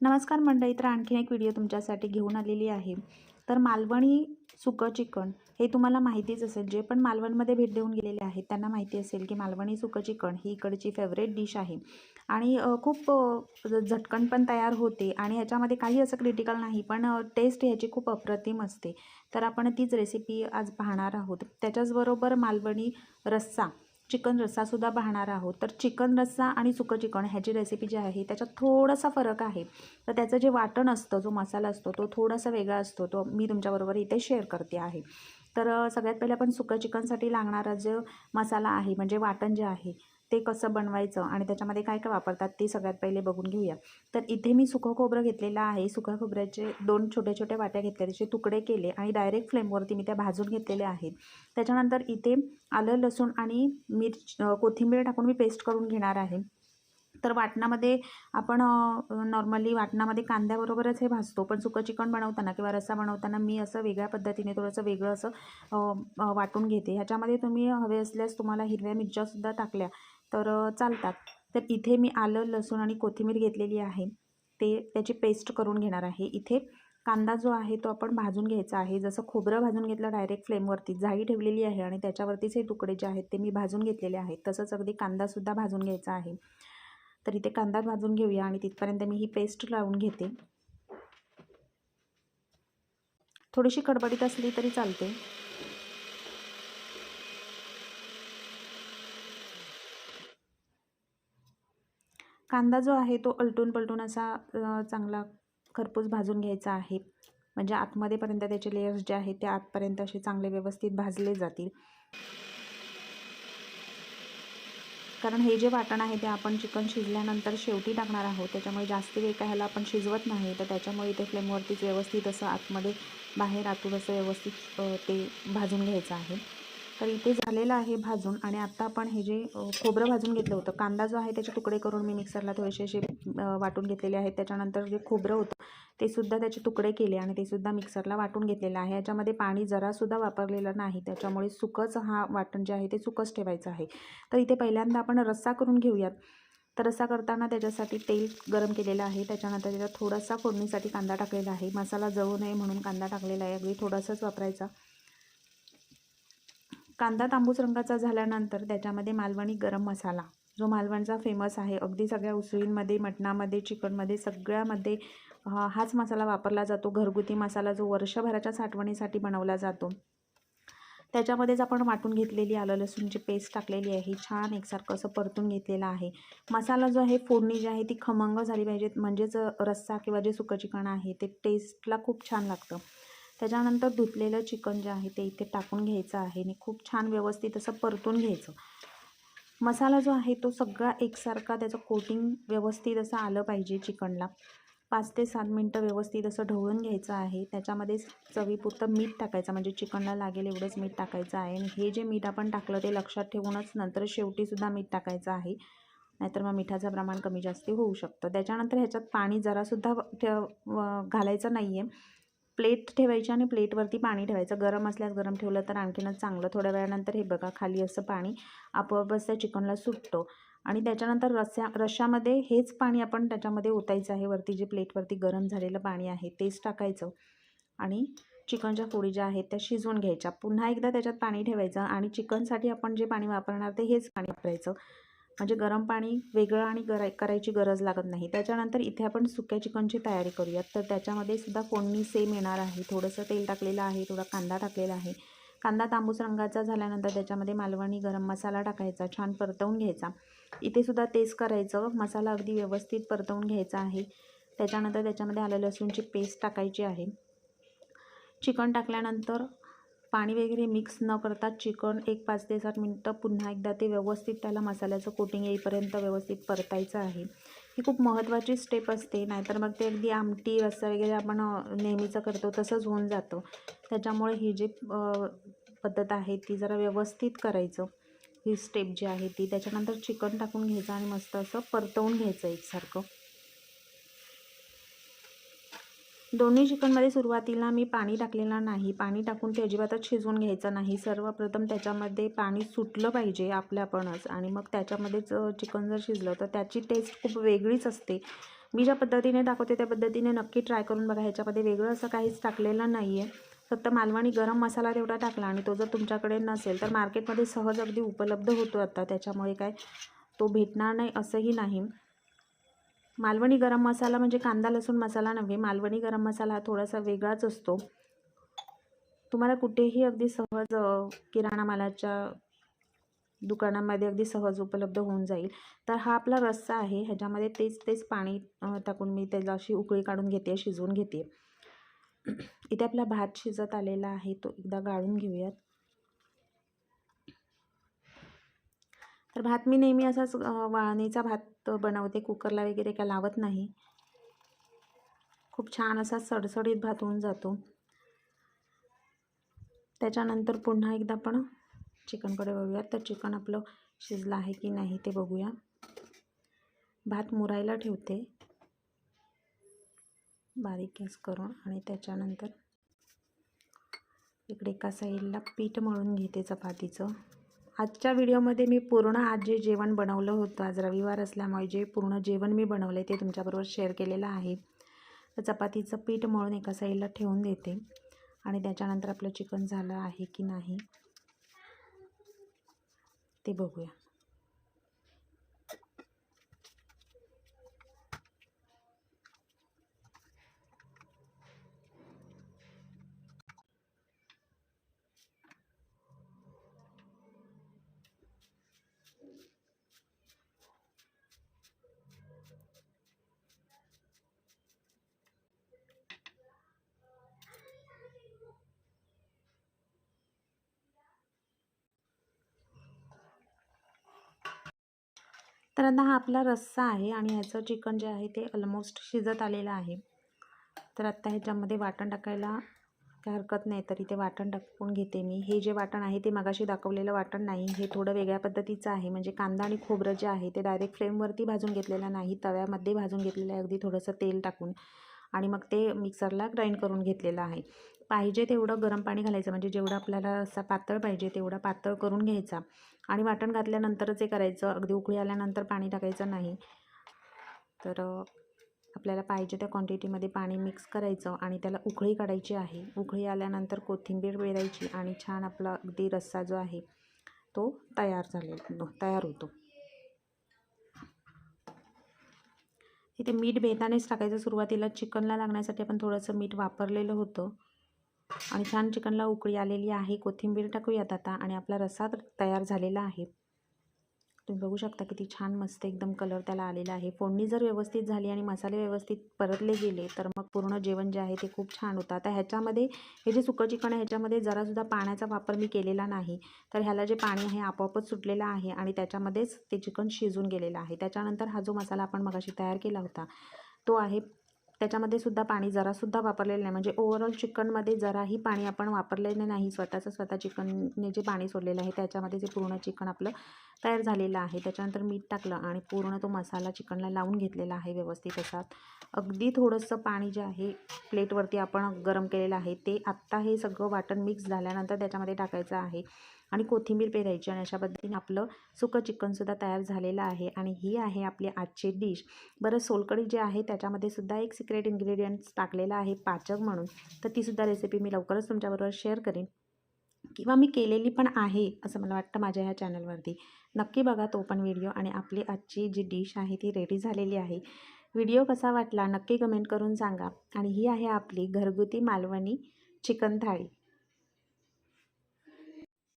नमस्कार मंडळी तर आणखीन एक व्हिडिओ तुमच्यासाठी घेऊन आलेली आहे. तर मालवणी सुकं चिकन हे तुम्हाला माहितीच असेल जे पण मालवणमध्ये भेट देऊन गेलेले आहेत त्यांना माहिती असेल की मालवणी सुकं चिकन ही इकडची फेवरेट डिश आहे. आणि खूप झटकन पण तयार होते आणि ह्याच्यामध्ये काही असं क्रिटिकल नाही पण टेस्ट ह्याची खूप अप्रतिम असते. तर आपण तीच रेसिपी आज पाहणार आहोत. त्याच्याचबरोबर मालवणी रस्सा चिकन रस्सासुद्धा पाहणार आहोत. तर चिकन रस्सा आणि सुकं चिकन ह्याची रेसिपी जी आहे त्याच्यात थोडासा फरक आहे. तर त्याचं जे वाटण असतं जो मसाला असतो तो थोडासा वेगळा असतो. तो मी तुमच्याबरोबर इथे शेअर करते आहे. तर सगळ्यात पहिले आपण सुकं चिकनसाठी लागणारा जो मसाला आहे म्हणजे वाटण जे आहे ते कसं बनवायचं आणि त्याच्यामध्ये काय काय वापरतात ते सगळ्यात पहिले बघून घेऊया. तर इथे मी सुकं खोबरं घेतलेलं आहे. सुक्या खोबऱ्याचे दोन छोटे छोटे वाट्या घेतल्या. त्याचे तुकडे केले आणि डायरेक्ट फ्लेमवरती मी त्या भाजून घेतलेले आहेत. त्याच्यानंतर इथे आलं लसूण आणि मिरच कोथिंबीर टाकून मी पेस्ट करून घेणार आहे. तर वाटणामध्ये आपण नॉर्मली वाटणामध्ये कांद्याबरोबरच हे भाजतो. पण सुकं चिकन बनवताना किंवा रस्सा बनवताना मी असं वेगळ्या पद्धतीने थोडंसं वेगळं असं वाटून घेते. ह्याच्यामध्ये तुम्ही हवे असल्यास तुम्हाला हिरव्या मिरच्यासुद्धा टाकल्या. तर चालतात. तर इथे मी आलं लसूण आणि कोथिंबीर घेतलेली आहे. ते त्याची पेस्ट करून घेणार आहे. इथे कांदा जो आहे तो आपण भाजून घ्यायचा आहे. जसं खोबरं भाजून घेतलं डायरेक्ट फ्लेमवरती जाळी ठेवलेली आहे आणि त्याच्यावरतीच हे तुकडे जे आहेत ते मी भाजून घेतलेले आहेत तसंच अगदी कांदासुद्धा भाजून घ्यायचा आहे. तर इथे कांदा भाजून घेऊया आणि तिथपर्यंत मी ही पेस्ट लावून घेते. थोडीशी खडबडीत असली तरी चालते. कांदा जो आहे तो अलटून पलटून असा चांगला खरपूस भाजून घ्यायचा आहे. म्हणजे आतमध्येपर्यंत त्याचे लेयर्स जे आहेत ते आतपर्यंत असे चांगले व्यवस्थित भाजले जातील. कारण हे जे वाटण आहे ते आपण चिकन शिजल्यानंतर शेवटी टाकणार आहोत. त्याच्यामुळे जास्त वेळ काय ह्याला आपण शिजवत नाही. तर त्याच्यामुळे इथे फ्लेमवरतीच व्यवस्थित असं आतमध्ये बाहेर आतून असं व्यवस्थित ते भाजून घ्यायचं आहे. तर इथे झालेलं आहे भाजून आणि आत्ता आपण हे जे खोबरं भाजून घेतलं होतं कांदा जो आहे त्याचे तुकडे करून मी मिक्सरला थोडेसे असे वाटून घेतलेले आहेत. त्याच्यानंतर जे खोबरं होतं ते सुद्धा त्याचे तुकडे केले आणि ते सुद्धा मिक्सरला वाटून घेतलेलं आहे. याच्यामध्ये पाणी जरासुद्धा वापरलेलं नाही. त्याच्यामुळे सुकंच हा वाटण जे आहे ते सुकंच ठेवायचं आहे. तर इथे पहिल्यांदा आपण रस्सा करून घेऊयात. तर रस्सा करताना त्याच्यासाठी तेल गरम केलेलं आहे. त्याच्यानंतर त्याच्यात थोडासा फोडणीसाठी कांदा टाकलेला आहे. मसाला जळू नये म्हणून कांदा टाकलेला आहे. अगदी थोडासाच वापरायचा. कांदा तांबूस रंगाचा झाल्यानंतर त्याच्यामध्ये मालवणी गरम मसाला जो मालवणचा फेमस आहे. अगदी सगळ्या उसळींमध्ये मटणामध्ये चिकनमध्ये सगळ्यामध्ये हाच मसाला वापरला जातो. घरगुती मसाला जो वर्षभराच्या साठवणीसाठी बनवला जातो. त्याच्यामध्येच आपण वाटून घेतलेली आलं लसूणची पेस्ट टाकलेली आहे. ही छान एकसारखं असं परतून घेतलेलं आहे. मसाला जो आहे फोडणी जी आहे ती खमंग झाली पाहिजे. म्हणजेच रस्सा किंवा जे सुकं चिकन आहे ते टेस्टला खूप छान लागतं. त्याच्यानंतर धुतलेलं चिकन जे आहे ते इथे टाकून घ्यायचं आहे आणि खूप छान व्यवस्थित असं परतून घ्यायचं. मसाला जो आहे तो सगळा एकसारखा त्याचं कोटिंग व्यवस्थित असं आलं पाहिजे चिकनला. पाच ते सात मिनटं व्यवस्थित असं ढवळून घ्यायचं आहे. त्याच्यामध्ये चवीपुरतं मीठ टाकायचं म्हणजे चिकनला लागेल एवढंच मीठ टाकायचं आहे. आणि हे जे मीठ आपण टाकलं ते लक्षात ठेवूनच नंतर शेवटीसुद्धा मीठ टाकायचं आहे. नाहीतर मग मिठाचं प्रमाण कमी जास्ती होऊ शकतं. त्याच्यानंतर ह्याच्यात पाणी जरासुद्धा ठेव घालायचं नाही आहे प्लेट ठेवायची आणि प्लेटवरती पाणी ठेवायचं. गरम असल्यास गरम ठेवलं तर आणखीनच चांगलं. थोड्या वेळानंतर हे बघा खाली असं पाणी आपोआपच त्या चिकनला सुटतं. आणि त्याच्यानंतर रस्या रश्यामध्ये हेच पाणी आपण त्याच्यामध्ये ओतायचं आहे. वरती जे प्लेटवरती गरम झालेलं पाणी आहे तेच टाकायचं. आणि चिकनच्या फोडी ज्या आहेत त्या शिजवून घ्यायच्या. पुन्हा एकदा त्याच्यात पाणी ठेवायचं आणि चिकनसाठी आपण जे पाणी वापरणार ते हेच पाणी वापरायचं. म्हणजे गरम पाणी वेगळं आणि गराय करायची गरज लागत नाही. त्याच्यानंतर इथे आपण सुक्या चिकनची तयारी करूयात. तर त्याच्यामध्ये सुद्धा फोडणी सेम येणार आहे. थोडंसं तेल टाकलेलं आहे थोडा कांदा टाकलेला आहे. कांदा तांबूस रंगाचा झाल्यानंतर त्याच्यामध्ये मालवणी गरम मसाला टाकायचा छान परतवून घ्यायचा. इथे सुद्धा तेच करायचं. मसाला अगदी व्यवस्थित परतवून घ्यायचा आहे. त्याच्यानंतर त्याच्यामध्ये आलं लसूणची पेस्ट टाकायची आहे. चिकन टाकल्यानंतर पाणी वगैरे मिक्स न करता चिकन एक पाच ते सात मिनटं पुन्हा एकदा ते व्यवस्थित त्याला मसाल्याचं कोटिंग येईपर्यंत व्यवस्थित परतायचं आहे. ही खूप महत्त्वाची स्टेप असते नाहीतर मग ते अगदी आमटी रस्सा वगैरे आपण नेहमीचं करतो तसंच होऊन जातं. त्याच्यामुळे ही जी पद्धत आहे ती जरा व्यवस्थित करायचं. ही स्टेप जी आहे ती. त्याच्यानंतर चिकन टाकून घ्यायचं आणि मस्त असं परतवून घ्यायचं एकसारखं. दोन्ही चिकनमध्ये सुरुवातीला मी पाणी टाकलेलं नाही. पाणी टाकून ते अजिबातच शिजवून घ्यायचं नाही. सर्वप्रथम त्याच्यामध्ये पाणी सुटलं पाहिजे आपल्यापणच आणि मग त्याच्यामध्येच चिकन जर शिजलं तर त्याची टेस्ट खूप वेगळीच असते. मी ज्या पद्धतीने दाखवते त्या पद्धतीने नक्की ट्राय करून बघा. ह्याच्यामध्ये वेगळं असं काहीच टाकलेलं नाही आहे फक्त मालवणी गरम मसाला तेवढा टाकला आणि तो जर तुमच्याकडे नसेल तर मार्केटमध्ये सहज अगदी उपलब्ध होतो आता. त्याच्यामुळे काय? तो भेटणार नाही असंही नाही. मालवणी गरम मसाला म्हणजे कांदा लसूण मसाला नव्हे मालवणी गरम मसाला हा थोडासा वेगळाच असतो. तुम्हाला कुठेही अगदी सहज किराणा मालाच्या दुकानामध्ये अगदी सहज उपलब्ध होऊन जाईल. तर हा आपला रस्सा आहे. ह्याच्यामध्ये तेच तेच पाणी टाकून मी त्याला अशी उकळी काढून घेते शिजवून घेते. इथे आपला भात शिजत आलेला आहे. तो एकदा गाळून घेऊयात. तर भात मी नेहमी असाच वाळणीचा भात बनवते. कुकरला वगैरे काय लावत नाही. खूप छान असा सडसडीत भात होऊन जातो. त्याच्यानंतर पुन्हा एकदा आपण चिकनकडे बघूया. तर चिकन आपलं शिजलं आहे की नाही ते बघूया. भात मुरायला ठेवते. बारीक गॅस करून आणि त्याच्यानंतर इकडे एका साईडला पीठ मळून घेते चपातीचं. आजच्या व्हिडिओमध्ये मी पूर्ण आज जे जेवण बनवलं होतं आज रविवार असल्यामुळे जे पूर्ण जेवण मी बनवलं आहे ते तुमच्याबरोबर शेअर केलेलं आहे. तर चपातीचं पीठ मळून एका साईडला ठेवून देते आणि त्याच्यानंतर आपलं चिकन झालं आहे की नाही ते बघूया. तर आता हा आपला रस्सा आहे आणि ह्याचं चिकन जे आहे ते ऑलमोस्ट शिजत आलेलं आहे. तर आत्ता ह्याच्यामध्ये वाटण टाकायला काय हरकत नाही तर इथे वाटण टाकून घेते मी. हे जे वाटण आहे ते मगाशी दाखवलेलं वाटण नाही हे थोडं वेगळ्या पद्धतीचं आहे. म्हणजे कांदा आणि खोबरं जे आहे ते डायरेक्ट फ्लेमवरती भाजून घेतलेलं नाही तव्यामध्ये भाजून घेतलेलं आहे. अगदी थोडंसं तेल टाकून आणि मग ते मिक्सरला ग्राइंड करून घेतलेलं आहे. पाहिजे तेवढं गरम पाणी घालायचं. म्हणजे जेवढं आपल्याला असा पातळ पाहिजे तेवढा पातळ करून घ्यायचा. आणि वाटण घातल्यानंतरच हे करायचं. अगदी उकळी आल्यानंतर पाणी टाकायचं नाही. तर आपल्याला पाहिजे त्या क्वांटिटीमध्ये पाणी मिक्स करायचं आणि त्याला उकळी काढायची आहे. उकळी आल्यानंतर कोथिंबीर वेरायची आणि छान आपला अगदी रस्सा जो आहे तो तयार झालेला तयार होतो. इथे मीठ बेतानेच टाकायचं. सुरुवातीला चिकनला लागण्यासाठी आपण थोडंसं मीठ वापरलेलं होतं. आणि छान चिकनला उकळी आलेली आहे. कोथिंबीर टाकूयात आता आणि आपला रस्सा तर तयार झालेला आहे. तुम्ही बघू शकता किती छान मस्त एकदम कलर त्याला आलेला आहे. फोडणी जर व्यवस्थित झाली आणि मसाले व्यवस्थित परतले गेले तर मग पूर्ण जेवण जे आहे ते खूप छान होतं. आता ह्याच्यामध्ये हे जे सुकं चिकन आहे ह्याच्यामध्ये जरासुद्धा पाण्याचा वापर मी केलेला नाही. तर ह्याला जे पाणी आहे आपोआपच सुटलेलं आहे आणि त्याच्यामध्येच ते चिकन शिजून गेलेलं आहे. त्याच्यानंतर हा जो मसाला आपण मगाशी तयार केला होता तो आहे त्याच्यामध्ये सुद्धा पाणी जरासुद्धा वापरलेलं नाही. म्हणजे ओव्हरऑल चिकनमध्ये जराही पाणी आपण वापरलेलं नाही. स्वतःचं स्वतः चिकनने जे पाणी सोडलेलं आहे त्याच्यामध्ये जे पूर्ण चिकन आपलं तयार झालेलं आहे त्याच्यानंतर मीठ टाकलं आणि पूर्ण तो मसाला चिकनला लावून घेतलेला आहे व्यवस्थित असा. अगदी थोडंसं पाणी जे आहे प्लेटवरती आपण गरम केलेलं आहे ते आत्ता हे सगळं वाटण मिक्स झाल्यानंतर त्याच्यामध्ये टाकायचं आहे आणि कोथिंबीर पेरायची आणि अशा पद्धतीने आपलं सुकं चिकनसुद्धा तयार झालेलं आहे. आणि ही आहे आपली आजची डिश बरं सोलकढी जे आहे त्याच्यामध्ये सुद्धा एक सिक्रेट इन्ग्रेडियंट्स टाकलेला आहे पाचक म्हणून तर तीसुद्धा रेसिपी मी लवकरच तुमच्याबरोबर शेअर करेन. किंवा मी केलेली पण आहे असं मला वाटतं माझ्या ह्या चॅनलवरती नक्की बघा तो पण व्हिडिओ आणि आपली आजची जी डिश आहे ती रेडी झालेली आहे. व्हिडिओ कसा वाटला नक्की कमेंट करून सांगा. आणि ही आहे आपली घरगुती मालवणी चिकन थाळी.